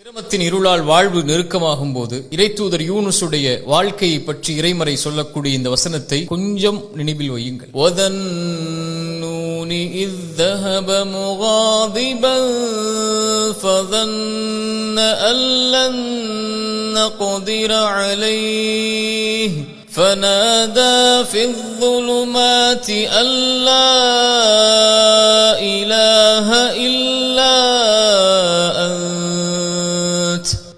சிரமத்தின் இருளால் வாழ்வு நெருக்கமாகும் போது இறைத்தூதர் யூனுசுடைய வாழ்க்கையை பற்றி இறைமறை சொல்லக்கூடிய இந்த வசனத்தை கொஞ்சம் நினைவில் வையுங்கள் وَذَنُّونِ إِذ ذَهَبَ مُغَاضِبًا فَظَنَّ أَن لَّن نَّقْدِرَ عَلَيْهِ فنادى في الظلمات أن لا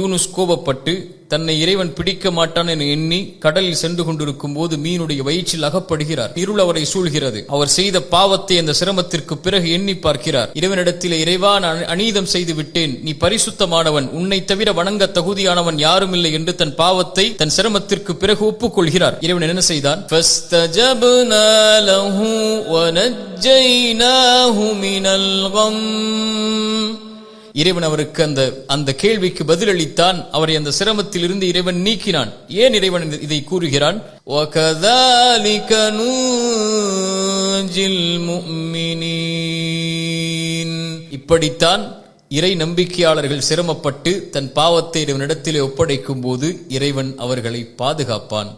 யூனுஸ் கோபப்பட்டு தன்னை இறைவன் பிடிக்க மாட்டான் என எண்ணி கடலில் சென்று கொண்டிருக்கும் போது மீனுடைய வயிற்றில் அகப்படுகிறார் இருள் அவரை சூழ்கிறது அவர் செய்த பாவத்தை அந்த சிரமத்திற்கு பிறகு எண்ணி பார்க்கிறார் இறைவனிடத்தில் இறைவா நான் அநீதம் செய்து விட்டேன் நீ பரிசுத்தமானவன் உன்னை தவிர வணங்க தகுதியானவன் யாரும் இல்லை என்று தன் பாவத்தை தன் சிரமத்திற்கு பிறகு ஒப்புக்கொள்கிறார் இறைவன் என்ன செய்தான் فَاسْتَجَبْنَا لَهُ وَنَجَّيْنَاهُ مِنَ الْغَمِّ இறைவன் அவருக்கு அந்த அந்த கேள்விக்கு பதிலளித்தான். அவரை அந்த சிரமத்தில் இருந்து இறைவன் நீக்கினான். ஏன் இறைவன் இதை கூறுகிறான்? இப்படித்தான் இறை நம்பிக்கையாளர்கள் சிரமப்பட்டு தன் பாவத்தை இறைவனிடத்திலே ஒப்படைக்கும் போது இறைவன் அவர்களை பாதுகாப்பான்.